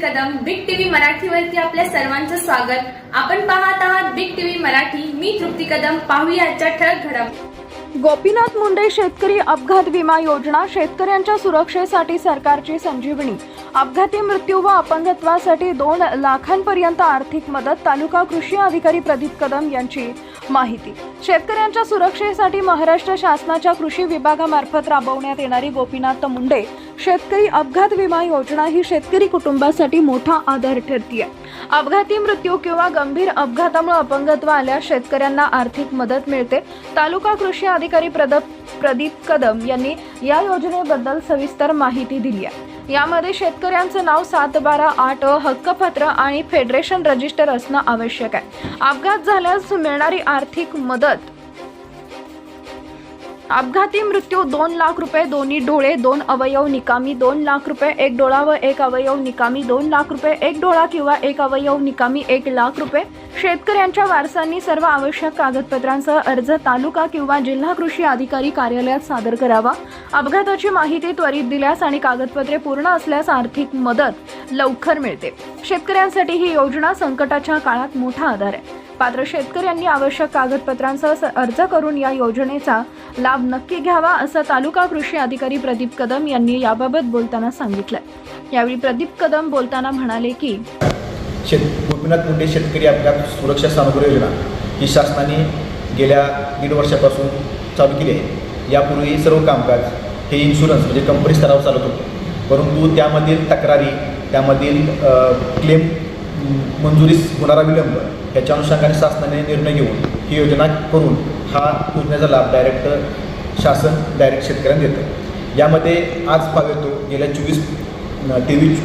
मराठीवरती आपल्या सर्वांचं स्वागत. आपण पाहत आहात बिग टीव्ही मराठी. मी तृप्ती कदम. पाहूया आजच्या ठळक घडम गोपीनाथ मुंडे शेतकरी अपघात विमा योजना शेतकऱ्यांच्या सुरक्षेसाठी सरकारची संजीवनी. अपघाती मृत्यू व अपंगत्वासाठी दोन लाखांपर्यंत आर्थिक मदत तालुका कृषी अधिकारी प्रदीप कदम यांची. माहिती. शेतकऱ्यांच्या सुरक्षेसाठी महाराष्ट्र शासनाच्या कृषी विभागामार्फत राबवण्यात येणारी गोपीनाथ मुंडे शेतकरी अपघात विमा योजना ही शेतकरी कुटुंबासाठी मोठा आधार ठरतीये. अपघाती मृत्यू किंवा गंभीर अपघातामुळे अपंगत्व आल्यास शेतकऱ्यांना आर्थिक मदत मिळते. तालुका कृषी अधिकारी प्रदप प्रदीप कदम यांनी या योजनेबद्दल सविस्तर माहिती दिली आहे यामध्ये शेतकऱ्यांचं नाव सात बारा आठ हक्कपत्र आणि फेडरेशन रजिस्टर असणं आवश्यक आहे. अपघात झाल्यास मिळणारी आर्थिक मदत. अपघाती मृत्यू दोन लाख रुपये दोन्ही डोळे दोन अवयव निकामी दोन लाख रुपये एक डोळा व एक अवयव निकामी दोन लाख रुपये एक डोळा किंवा एक अवयव निकामी एक लाख रुपये. शेतकऱ्यांच्या वारसांनी सर्व आवश्यक कागदपत्रांसह अर्ज तालुका किंवा जिल्हा कृषी अधिकारी कार्यालयात सादर करावा. अपघाताची माहिती त्वरित दिल्यास आणि कागदपत्रे पूर्ण असल्यास आर्थिक मदत लवकर मिळते. शेतकऱ्यांसाठी ही योजना संकटाच्या काळात मोठा आधार आहे. पात्र शेतकऱ्यांनी आवश्यक कागदपत्रांसह अर्ज करून या योजनेचा लाभ नक्की घ्यावा असं तालुका कृषी अधिकारी प्रदीप कदम यांनी याबाबत बोलताना सांगितलं यावेळी प्रदीप कदम बोलताना म्हणाले की शेत गोपीनाथ मुंडे शेतकरी अपघात सुरक्षा सामग्री योजना ही शासनाने गेल्या दीड वर्षापासून चालू केली आहे. यापूर्वी सर्व कामकाज हे इन्शुरन्स म्हणजे कंपनी स्तरावर चालत होतं. परंतु त्यामधील तक्रारी त्यामधील क्लेम मंजुरीस होणारा विलंब याच्या अनुषंगाने शासनाने निर्णय घेऊन ही योजना करून हा योजनेचा लाभ डायरेक्ट शासन डायरेक्ट शेतकऱ्यांना देतं. यामध्ये आज पाव येतो गेल्या चोवीस तेवीस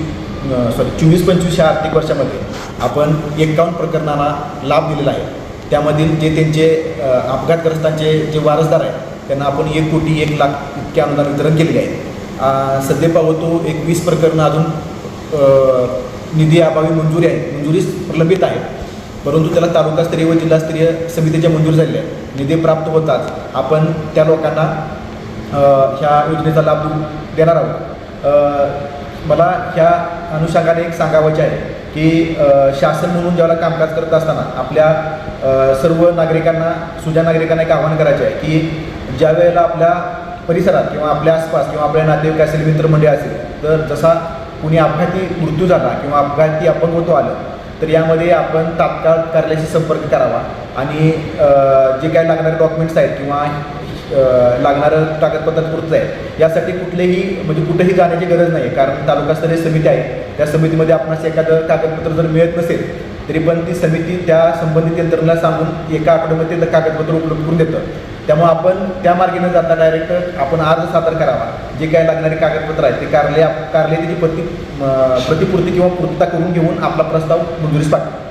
सॉरी चोवीस पंचवीस ह्या आर्थिक वर्षामध्ये आपण एकावन्न प्रकरणांना लाभ दिलेला आहे. त्यामधील जे त्यांचे अपघातग्रस्तांचे जे वारसदार आहेत त्यांना आपण एक कोटी एक लाख इतके अनुदान वितरण केलेले आहे. सध्या पाहतो एक वीस प्रकरणं अजून निधी अभावी मंजुरी आहे मंजुरी प्रलंबित आहे. परंतु त्याला तालुकास्तरीय व जिल्हास्तरीय समितीच्या मंजूर झालेल्या आहेत. निधी प्राप्त होताच आपण त्या लोकांना ह्या योजनेचा लाभ देऊ- देणार आहोत. मला ह्या अनुषंगाने एक सांगावयाचे आहे की शासन म्हणून ज्यावेळेला कामकाज करत असताना आपल्या सर्व नागरिकांना सुजा नागरिकांना एक आवाहन करायचे आहे की ज्या वेळेला आपल्या परिसरात किंवा आपल्या आसपास किंवा आपल्या नातेवाईक असेल मित्रमंडळी असेल तर जसा कुणी अपघाती मृत्यू झाला किंवा अपघाती अपंगत्व आलं तर यामध्ये आपण तात्काळ कार्यालयाशी संपर्क करावा आणि जे काय लागणारे डॉक्युमेंट्स आहेत किंवा लागणारं कागदपत्र पुरतं आहे यासाठी कुठलेही म्हणजे कुठेही जाण्याची गरज नाही कारण तालुकास्तरीय समिती आहे. त्या समितीमध्ये आपणास एखादं कागदपत्र जर मिळत नसेल तरी पण ती समिती त्या संबंधित यंत्रणेला सांगून एका आठवड्यामध्ये ते कागदपत्र उपलब्ध करून देतं. त्यामुळे आपण त्या मार्गीनं जाता डायरेक्ट आपण अर्ज सादर करावा. जे काय लागणारे कागदपत्र आहेत ते कार्यालय कार्यालय त्याची प्रति प्रतिपूर्ती किंवा पूर्तता करून घेऊन आपला प्रस्ताव मंजुरीस पाठवा.